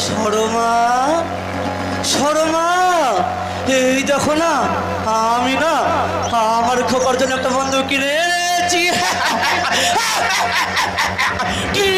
সরমা সরমা এই দেখো না আমি না আমার খোকার জন্য একটা বন্ধু কিনেছি কি?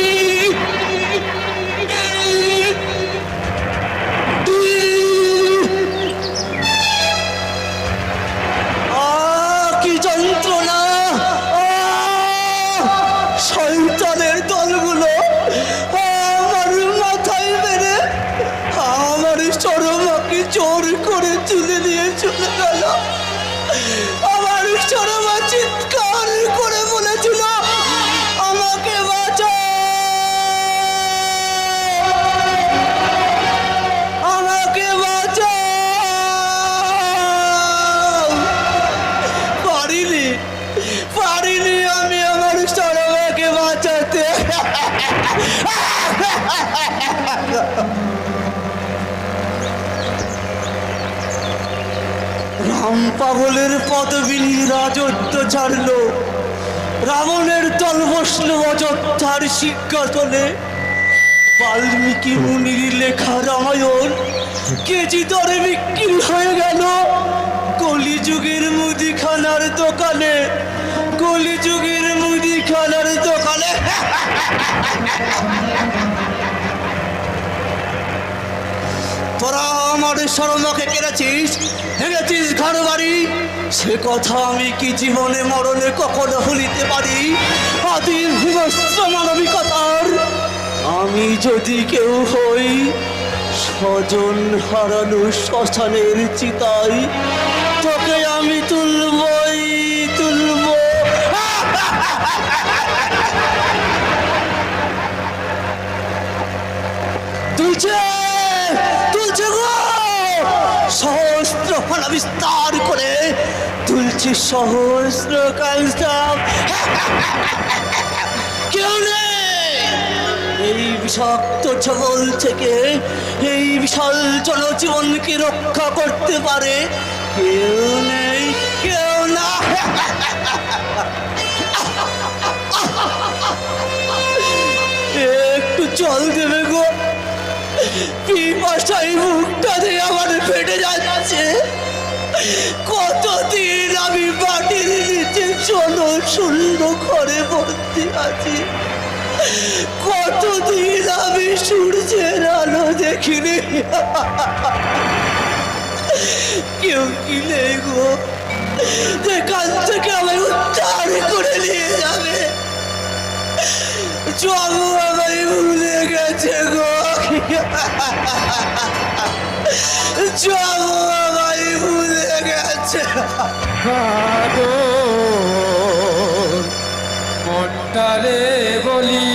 পাগলের পদবিনী রাজত্ব ছাড়ল। রাবণের দল বসল অযোধ্যার সিংহাসনে। বাল্মীকি মুনির লেখা রামায়ণ কেজি দরে বিক্রি হয়ে গেল। কলিযুগের মুদিখানার দোকানে, কলিযুগের মুদিখানার দোকানে। তোরা আমার শরণকে কেড়েছিস, ভেঙেছিস ঘর বাড়ি সে কথা আমি কি জীবনে মরণে কখনো ভুলিতে পারি? আদি হিংস্র মানবিকতার। আমি যদি কেউ হই, স্বজন হারানো শ্মশানের চিতাই, তোকে আমি তুলবই, তুলব। তুলছে তুলছে গো। সহস্র ফলা বিস্তার করে তুলছে সহস্র কালসাপ কেউ নেই। এই বিষাক্ত ছবল থেকে এই বিশাল জনজীবনকে রক্ষা করতে পারে কেউ নেই, কেউ না। একটু জল দেবে গো। পিপাসাই মুখটা দিয়ে আমার ফেটে যাচ্ছে। কতদিন আমি মাটির নিচে চলো শূন্য ঘরে ভর্তি আছি। কতদিন আমি সূর্যের আলো দেখিনি। কেউ কি নেই গো? যেখান থেকে আমায় উদ্ধার করে নিয়ে যাবে। জগু আমায় ভুলে গেছে গো। জগু আমায় ভুলে গেছে। মনটারে বলি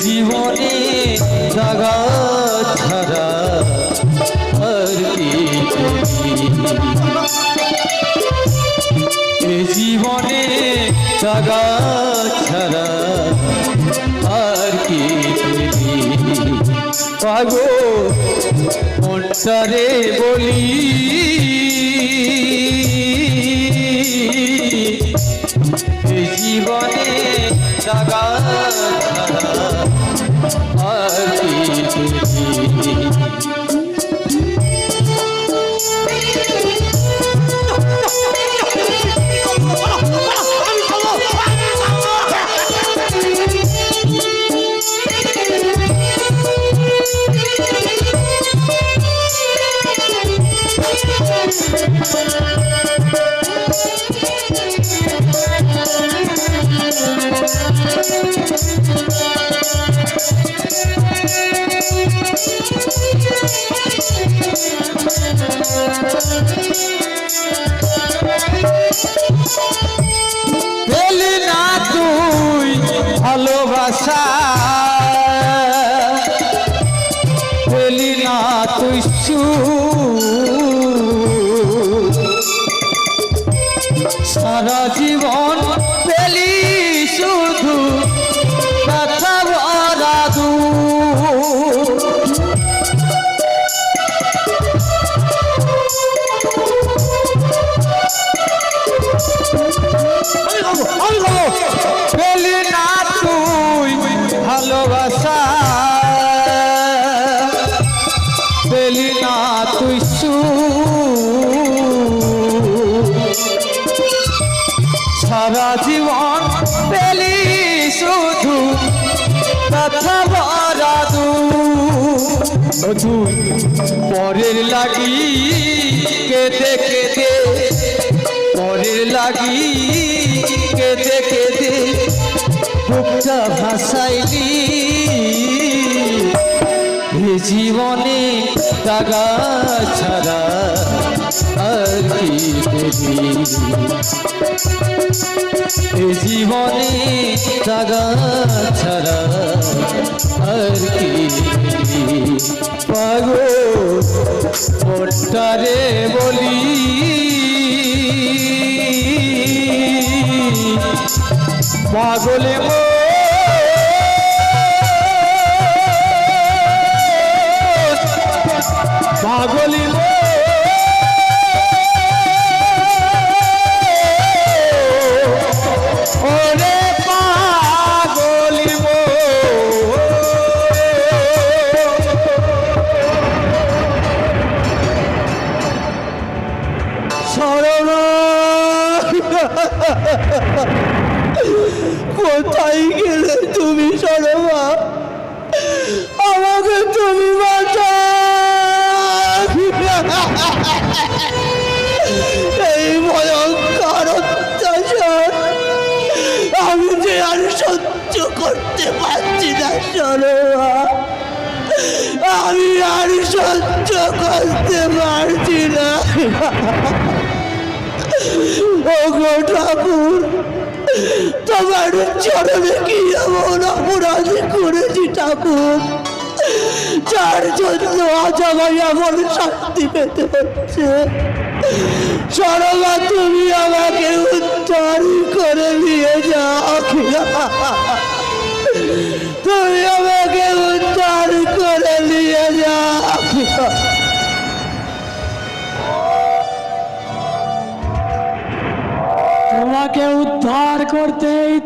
জীবনে জাগা ছাড়া আর? এ জীবনে জাগা ছাড়া আর কি? পাগল মনটারে বলি আশা কথা। পরের লাগি কেঁদে কেঁদে। পরের লাগি কেঁদে কেঁদে। বুকটা ভাসাইলি। এ জীবনে দাগা ছাড়া আর কি এ জীবনে দাগা ছাড়া আর কি। পাগো ওটারে বলি। পাগলে পাগলি কোথায় গেলে তুমি সরমা আমাকে তুমি এই ভয়ঙ্কর অত্যাচার। আমি যে আর সহ্য করতে পারছি না সরমা আমি আর সহ্য করতে পারছি না। ও গো ঠাকুর তোমার চরণে কি এমন অপরাধ করেছি ঠাকুর? যার জন্য আজ আমায় এমন শান্তি পেতে হচ্ছে। সরমা তুমি আমাকে উদ্ধার করে নিয়ে যাও।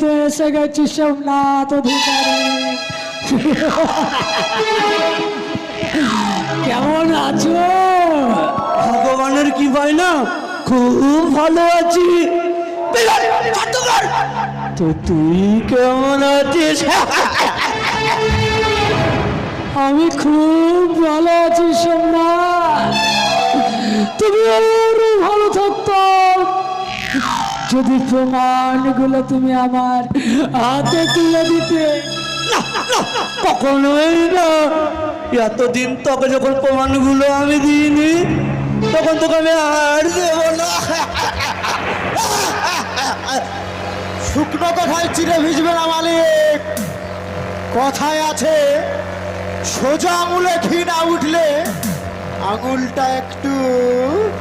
তো এসে গেছি সোমনাথ অধিকারী। কেমন আছো? ভগবানের কি পাই না খুব ভালো আছি। তো তুই কেমন আছিস? আমি খুব ভালো আছি সোমনাথ। তুমি আরও ভালো থাকতো যদি প্রমাণগুলো তুমি আমার হাতে তুলে দিতে, কখনোই না। এতদিন তোকে যখন প্রমাণগুলো আমি দিইনি, তখন তোকে আমি আর দেবো না। শুকনো কথায় চিড়ে ভিজবে না মালিক। কথায় আছে, সোজা আঙুলে ঘি না উঠলে আঙুলটা একটু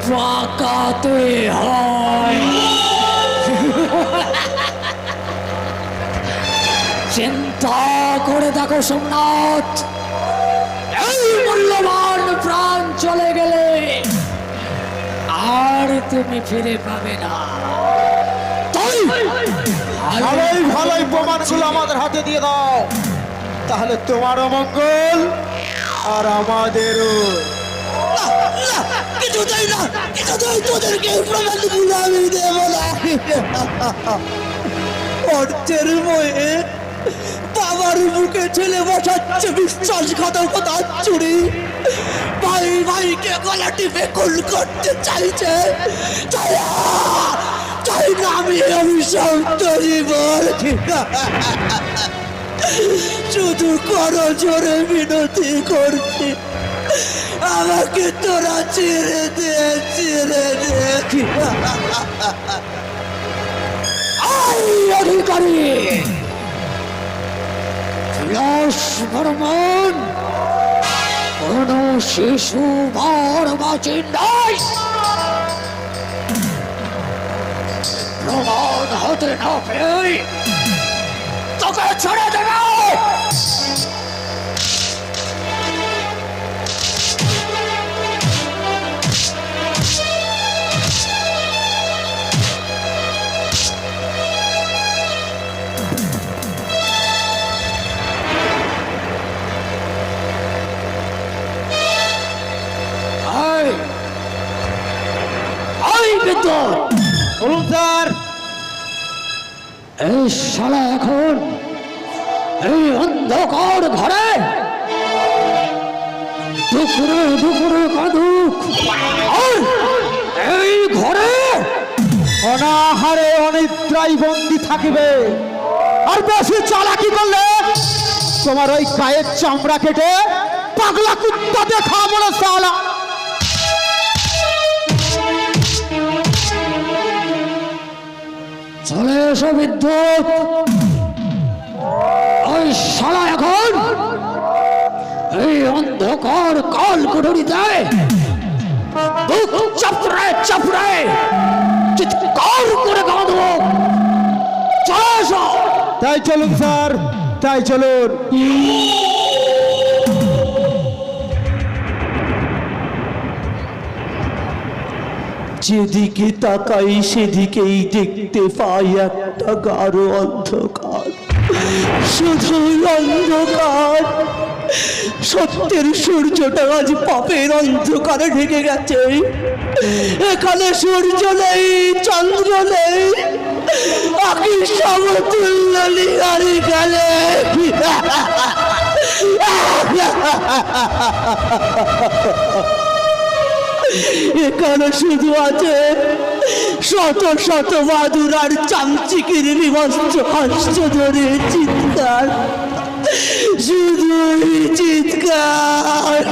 পাকাতে হয়। চিন্তা করে দেখো সোমনাথ। এই মূল্যবান প্রাণ চলে গেলে আর তুমি ফিরে পাবে না। তাই ভালোই ভালোই প্রমাণগুলো আমাদের হাতে দিয়ে দাও। তাহলে তোমারও মঙ্গল আর আমাদেরও। কিছুতেই না কিছুতেই তোদেরকে প্রমাণগুলো আমি দেব না। অর্থের বয়ে বাবার বুকে ছেলে বসাচ্ছে বিশ্বাসঘাতকতা চুরি। ভাই ভাইকে গলা টিপে খুন করতে চাইছে? চাই না, আমি অভিশাপ তৈরি বলছি শুধু করো জোরে বিনতি করছি আমাকে তোরা ছেড়ে দে ছেড়ে দে। অধিকারী! দেশ ভ্রমণ কোন শিশু ভর বাঁচে নাই। হতে না পেয়ে তোকে ছেড়ে দেবে। বলুন স্যার এই শালা এখন এই অন্ধকার ঘরে দুপুরে দুপুরে কাঁদুক। এই ঘরে অনাহারে অনিদ্রাই বন্দি থাকিবে। আর বেশি চালাকি করলে তোমার ওই গায়ের চামড়া কেটে পাগলা কুত্তা দেখা বলে সালা চলে এসো বিদ্যুৎ। ওই শালা এখন এই অন্ধকার কাল কুঠুরিতে বুক চাপড়ে চাপড়ে চিৎকার করে কাঁদবো চলে এসো। তাই চলুন, স্যার। তাই চলুন। যেদিকে তাকাই সেদিকেই দেখতে পাই একটা গাঢ় অন্ধকার। শুধুই অন্ধকার। সত্যের সূর্যটা আজ পাপের অন্ধকারে ঢেকে গেছে। এখানে সূর্য নেই, চন্দ্র নেই আকি সমতুল্য লিগারি গেলে। এখানে শুধু আছে শত শত বাদুর আর চামচিকির নিমস্ত হাস্যধরে চিৎকার। শুধু চিৎকার।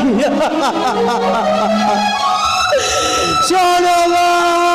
সরবা